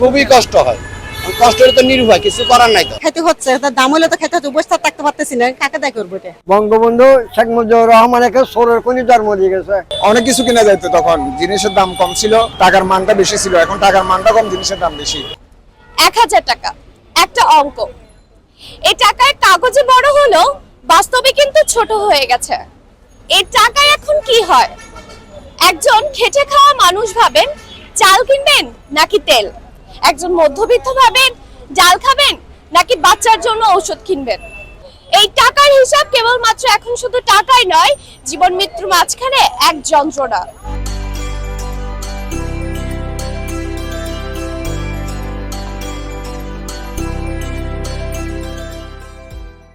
খুবই কষ্ট হয়। কষ্টের তো নির্ভয় কিছু করার নাই তো। খাইতে হচ্ছে তার দাম হলে তো খাইতে হচ্ছে বসে থাকতে পারতেছি না কাকে দায় করব এটা? বঙ্গবন্ধু শেখ মুজিবুর রহমানকে সোরের কোনি জন্ম দিয়ে গেছে। অনেক কিছু কিনা যাইতো তখন জিনিসের দাম কম ছিল টাকার মানটা বেশি ছিল এখন টাকার মানটা কম জিনিসের দাম বেশি। এক হাজার টাকা একটা অঙ্ক। এই টাকায় কাগজে বড় হলো বাস্তবে কিন্তু ছোট হয়ে গেছে। এই টাকায় এখন কি হয়? একজন খেটে খাওয়া মানুষ ভাবেন চাল কিনবেন নাকি তেল? একজন মধ্যবিত্ত ভাবেন, জাল খাবেন, নাকি বাচ্চার জন্য ঔষধ কিনবেন? এই টাকার হিসাব কেবলমাত্র এখন শুধু টাকাই নয়, জীবন মৃত্যুর মাঝখানে এক যন্ত্রণা।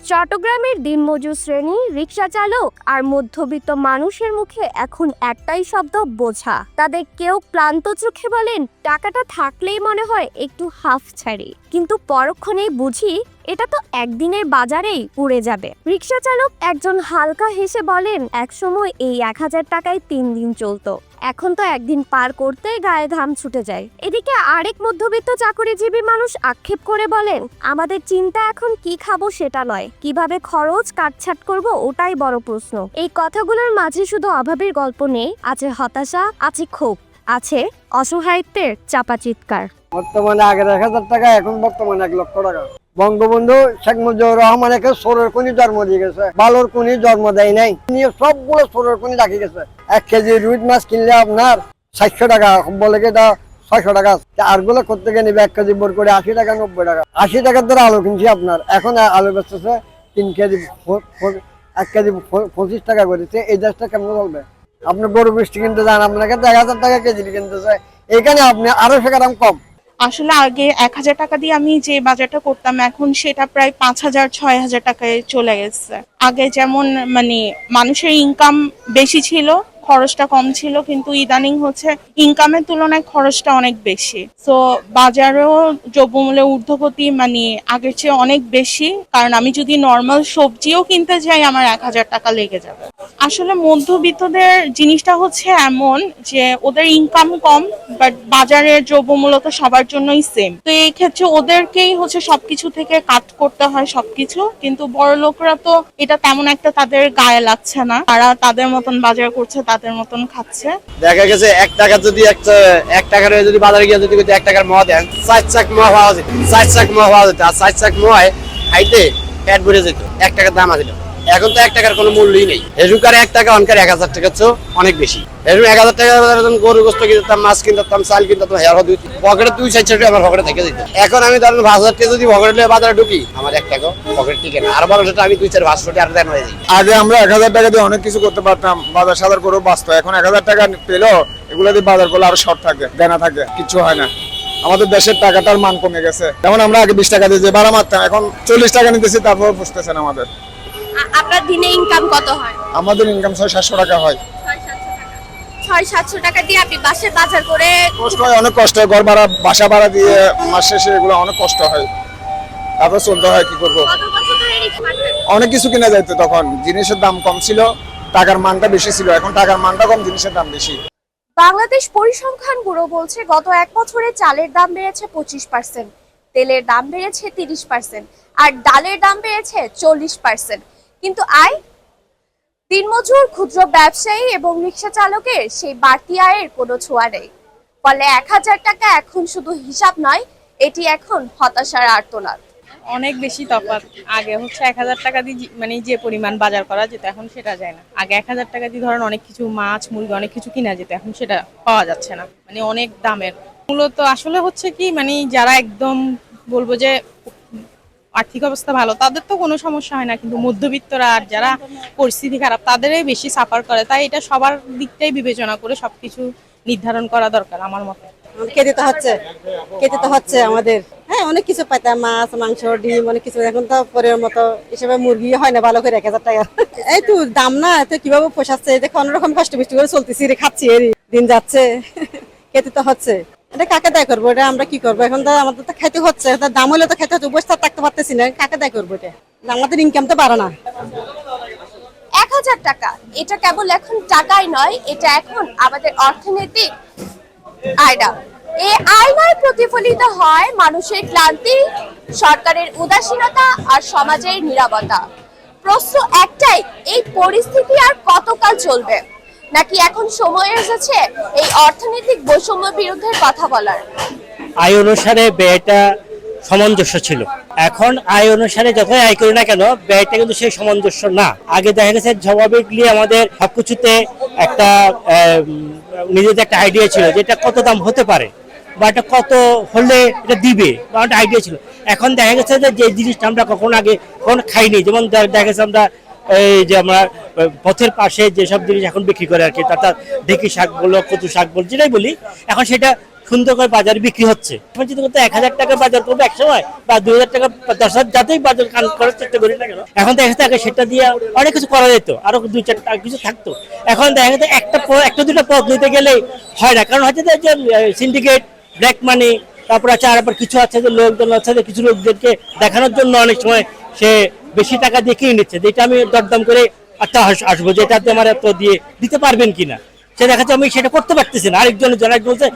চট্টগ্রামের দিনমজুর শ্রেণি, রিক্সা চালক আর মধ্যবিত্ত মানুষের মুখে এখন একটাই শব্দ, বোঝা। তাদের কেউ ক্লান্ত চোখে বলেন, টাকাটা থাকলেই মনে হয় একটু হাফ ছাড়ি কিন্তু পরক্ষণেই বুঝি, এটা তো একদিনের বাজারেই উড়ে যাবে। রিক্সা চালক একজন হালকা হেসে বলেন একসময় এই এক হাজার টাকায় তিন দিন চলতো। এখন তো একদিন পার করতেই গায়ে ঘাম ছুটে যায়। এদিকে আরেক মধ্যবিত্ত চাকরিজীবী মানুষ আক্ষেপ করে বলেন, আমাদের চিন্তা এখন কি খাব সেটা নয়। কীভাবে খরচ কাটছাট করব ওটাই বড় প্রশ্ন। এই কথাগুলোর মাঝে শুধু অভাবের গল্প নেই, আছে হতাশা, আছে ক্ষোভ, আছে অসহায়ত্বের চাপা চিৎকার বর্তমানে আগের এক হাজার টাকা, এখন বর্তমানে এক লক্ষ টাকা। বঙ্গবন্ধু শেখ মুজিবুর রহমানকে সোরের কোনি জন্ম দিয়ে গেছে, বালোর কোনি জন্ম দেয় নাই। নিয়ে সবগুলো সোরের কোনি রাখি গেছে। এক কেজি রুই মাছ কিনলে আপনার সাতশো টাকা, বলে এটা ছয়শো টাকা আরগুলো করতে গিয়ে নিবে? এক কেজি বোর করে আশি টাকা, নব্বই টাকা। আশি টাকার দ্বারা আলু কিনছি আপনার। এখন আলু বেচতেছে তিন কেজি এক কেজি পঁচিশ টাকা করেছে। এই দেশটা কেমন চলবে? আপনি গরু মিষ্টি কিনতে যান, আপনাকে এক হাজার টাকা কেজি কিনতেছে। এখানে আপনি আড়াইশো গ্রাম কম। আসলে আগে এক হাজার টাকা দিয়ে আমি যে বাজারটা করতাম, এখন সেটা প্রায় পাঁচ হাজার, ছয় হাজার টাকায় চলে গেছে। আগে যেমন মানে মানুষের ইনকাম বেশি ছিল খরচটা কম ছিল, কিন্তু ইদানিং হচ্ছে ইনকামের তুলনায় খরচটা অনেক বেশি। তো বাজারেও দ্রব্যমূল্যের ঊর্ধ্বগতি মানে আগের চেয়ে অনেক বেশি, কারণ আমি যদি নর্মাল সবজিও কিনতে যাই, আমার এক হাজার টাকা লেগে যাবে। আসলে মধ্যবিত্তদের জিনিসটা হচ্ছে এমন যে, ওদের ইনকাম কম বাট বাজারের দ্রব্যমূল্য তো সবার জন্যই সেম তো এই ক্ষেত্রে ওদেরকেই হচ্ছে সবকিছু থেকে কাট করতে হয় সবকিছু, কিন্তু বড় লোকরা তো এটা তেমন একটা তাদের গায়ে লাগছে না। তারা তাদের মতন বাজার করছে তাদের মতন খাচ্ছে। দেখা গেছে এক টাকা যদি একটা, এক টাকার যদি বাজারে গিয়ে যদি এক টাকার মহা দেন চার চাক মহা পাওয়া যেত চার চাক মহা পাওয়া যেত আর চার চাক মহায় খাইতে পেট ভরে যেত, এক টাকার দাম আছিল এখন তো এক টাকার কোনো মূল্যই নেই। হেজুকার এক টাকা অনকার এক হাজার টাকার চেয়েও অনেক বেশি। হেজু এক হাজার টাকা গরু গোস্ত কিনতাম, মাছ কিনতাম, চাল কিনতাম হেয়ার দুই পকেটে দুই চার চারটে আমার পকেটে থেকে যেত। এখন আমি ধরেন পাঁচ হাজার টাকা যদি পকেটে নিয়ে বাজারে ঢুকি, আমার এক টাকা পকেট টিকে না। আর বড় সেটা আমি দুই চার কোটি আর দেন হয়ে যাই আগে আমরা এক হাজার টাকা দিয়ে অনেক কিছু করতে পারতাম, বাজার সাজার করেও বাঁচতো। এখন এক হাজার টাকা পেল এগুলো দিয়ে বাজার করলে আরও শর্ট থাকে, দেনা থাকে কিছু হয় না। আমাদের দেশের টাকাটার মান কমে গেছে। যেমন আমরা আগে বিশ টাকা দিয়ে যে ভাড়া মারতাম, এখন চল্লিশ টাকা নিতেছি তারপর বুঝতেছে না আমাদের। আপনার দিনে ইনকাম কত হয়? আমাদের ইনকাম ছয় সাতশো টাকা হয়। ছয় সাতশো টাকা। দিয়ে আপনি বাসে বাজার করে কষ্ট হয় অনেক কষ্ট হয়। ঘর ভাড়া বাসা ভাড়া দিয়ে মাস শেষে এগুলো অনেক কষ্ট হয়। তারপর চলতে হয় কি করব? অনেক কিছু কিনা যাইতো তখন। জিনিসের দাম কম ছিল টাকার মানটা বেশি ছিল। এখন টাকার মানটা কম জিনিসের দাম বেশি। বাংলাদেশ পরিসংখ্যান ব্যুরো বলছে গত এক বছরে চালের দাম বেড়েছে পঁচিশ পার্সেন্ট তেলের দাম বেড়েছে তিরিশ পার্সেন্ট আর ডালের দাম বেড়েছে চল্লিশ পার্সেন্ট কিন্তু আয়? দিনমজুর ক্ষুদ্র ব্যবসায়ী এবং রিক্সা চালকের সেই বাড়তি আয়ের কোনো ছোঁয়া নেই। ফলে এক হাজার টাকা এখন শুধু হিসাব নয়, এটি এখন হতাশার আর্তনাদ। অনেক বেশি তফাৎ। আগে হচ্ছে এক হাজার টাকা দিয়ে মানে যে পরিমাণ বাজার করা যেত, এখন সেটা যায় না। আগে এক হাজার টাকা দিয়ে ধরেন অনেক কিছু মাছ, মুরগি, অনেক কিছু কিনা যেত, এখন সেটা পাওয়া যাচ্ছে না। মানে অনেক দামের। মূলত আসলে হচ্ছে কি মানে যারা একদম বলব যে আর্থিক অবস্থা ভালো, তাদের তো কোনো সমস্যা হয় না, কিন্তু মধ্যবিত্তরা আর যারা পরিস্থিতি খারাপ, তাদেরই বেশি সাফার করে। তাই এটা সবার দিকটাই বিবেচনা করে সবকিছু নির্ধারণ করা দরকার আমার মতে। খেতে তো হচ্ছে, খেতে তো হচ্ছে আমাদের। হ্যাঁ অনেক কিছু পাইতাম মাছ, মাংস, ডিম, অনেক কিছু এখন তো পরের মতো হিসেবে মুরগি হয় না, ভালো করে এক হাজার টাকা। এই তো দাম না তো কীভাবে পোষাচ্ছে? দেখো, অন্যরকম কষ্ট বৃষ্টি করে চলতেছি রে খাচ্ছি, এরই। দিন যাচ্ছে, খেতে তো হচ্ছে। এটা কাকে দায় করব? এটা আমরা কি করব? এখন তো আমাদের তো খাইতে হচ্ছে, তার দাম হলে তো খাইতে হচ্ছে আর থাকতে পারতেছি না, কাকে দায় করব এটা? আমাদের ইনকাম তো বাড়ে না। এক হাজার টাকা, এটা কেবল এখন টাকাই নয়, এটা এখন আমাদের অর্থনৈতিক আয়ডা এই আয়নায় প্রতিফলিত হয় মানুষের ক্লান্তি, সরকারের উদাসীনতা আর সমাজের নিরাপত্তা প্রশ্ন একটাই, এই পরিস্থিতি আর কতকাল চলবে? নাকি এখন সময় এসেছে এই অর্থনৈতিক বৈষম্য বিরুদ্ধে কথা বলার? আয় অনুসারে ব্যয়টা সামঞ্জস্য ছিল। এখন আয় অনুসারে যতই আয় করি না কেন, ব্যয়টা কিন্তু সেই সামঞ্জস্য না। আগে দেখা গেছে স্বাভাবিকলি আমাদের সবকিছুতে একটা নিজেদের একটা আইডিয়া ছিল যে এটা কত দাম হতে পারে বা এটা কত হলে এটা দিবে বা একটা আইডিয়া ছিল। এখন দেখা গেছে যে যে জিনিসটা আমরা কখনো আগে কখনো খাইনি, যেমন দেখা গেছে আমরা এই যে আমরা পথের পাশে যেসব জিনিস এখন বিক্রি করে আর কি, তার ঢেকি শাক বলো, কচু শাক বলো, যেটাই বলি, এখন সেটা সুন্দর করে বাজারে বিক্রি হচ্ছে। এখন যদি এক হাজার টাকা বাজার করব এক সময়, বা দুই হাজার টাকা দশ হাজার যাতেই বাজার করার চেষ্টা করি না কেন, এখন দেখা যাচ্ছে আগে সেটা দিয়ে অনেক কিছু করা যেত, আরও দুই চারটা কিছু থাকতো। এখন দেখা যাচ্ছে একটা একটা দুটো পথ নিতে গেলেই হয় না, কারণ হচ্ছে যে সিন্ডিকেট ব্ল্যাক মানি তারপর আছে আর আবার কিছু আছে যে লোকজন আছে যে, কিছু লোকদেরকে দেখানোর জন্য অনেক সময় সে বেশি টাকা দিয়ে কিনে নিচ্ছে, যেটা আমি দরদাম করে একটা আসব যেটাতে আমার এত দিয়ে দিতে পারবেন কিনা? সে দেখা যাচ্ছে আমি সেটা করতে পারতেছি না। আরেকজনের জন্য আরেকজন বলছে,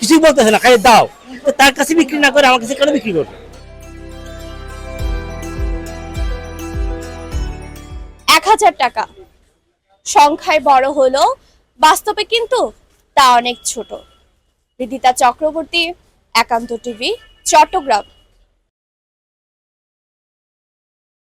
কিছুই বলতেছে না, খালি দাও। তো তার কাছে বিক্রি না করে আমার কাছে কেন বিক্রি করবে? এক হাজার টাকা। সংখ্যায় বড় হলো, বাস্তবে কিন্তু তা অনেক ছোট। রিদিতা চক্রবর্তী, একান্ত টিভি, চট্টগ্রাম।